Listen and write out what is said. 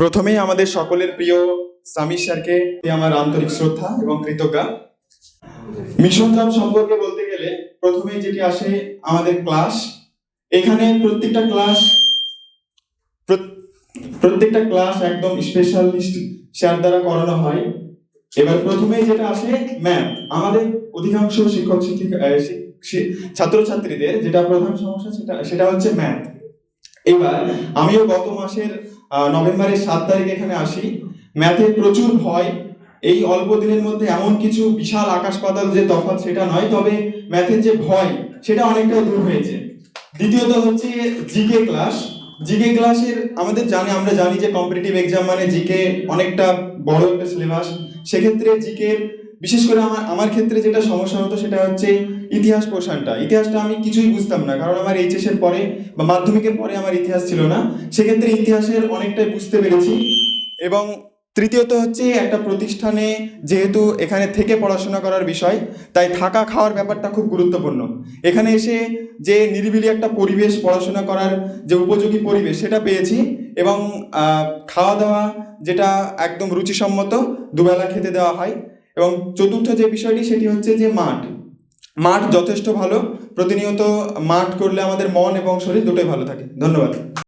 প্রথমেই আমাদের সকলের প্রিয় স্বামী স্যারকে আমার আন্তরিক শ্রদ্ধা এবং কৃতজ্ঞতা। মিশন জাম সম্পর্কে বলতে গেলে প্রথমেই যেটি আসে আমাদের ক্লাস, এখানে প্রত্যেকটা ক্লাস প্রত্যেকটা ক্লাস একদম স্পেশালিস্ট স্যার দ্বারা করানো হয়। এবার প্রথমেই যেটা আসে ম্যাথ আমাদের অধিকাংশ শিক্ষক শিক্ষিকা ছাত্রছাত্রীদের যেটা প্রধান সমস্যা সেটা সেটা হচ্ছে ম্যাথ এবার আমিও গত মাসের নভেম্বরের সাত তারিখ এখানে আসি। ম্যাথে প্রচুর ভয়। এই অল্প দিনের মধ্যে এমন কিছু বিশাল আকাশ পাতাল যে তফাৎ, সেটা নয়, তবে ম্যাথের যে ভয়, সেটা অনেকটা দূর হয়েছে। দ্বিতীয়ত হচ্ছে জিকে ক্লাস। জিকে ক্লাসের আমাদের জানি, আমরা জানি যে কম্পিটিটিভ এক্সাম মানে জিকে অনেকটা বড় একটা সিলেবাস সেক্ষেত্রে জিকে বিশেষ করে আমার আমার ক্ষেত্রে যেটা সমস্যা হতো সেটা হচ্ছে ইতিহাস পোর্শনটা। ইতিহাসটা আমি কিছুই বুঝতাম না, কারণ আমার এইচএস এর পরে বা মাধ্যমিকের পরে আমার ইতিহাস ছিল না। সেক্ষেত্রে ইতিহাসের অনেকটাই বুঝতে পেরেছি। এবং তৃতীয়ত হচ্ছে একটা প্রতিষ্ঠানে যেহেতু এখানে থেকে পড়াশোনা করার বিষয়, তাই থাকা খাওয়ার ব্যাপারটা খুব গুরুত্বপূর্ণ। এখানে এসে যে নিরিবিলি একটা পরিবেশ পড়াশোনা করার যে উপযোগী পরিবেশ সেটা পেয়েছি এবং খাওয়া দাওয়া যেটা একদম রুচিসম্মত দুবেলা খেতে দেওয়া হয়। এবং চতুর্থ যে বিষয়টি, সেটি হচ্ছে যে মাঠ। মাঠ যথেষ্ট ভালো। প্রতিনিয়ত মাঠ করলে আমাদের মন এবং শরীর দুটোই ভালো থাকে। ধন্যবাদ।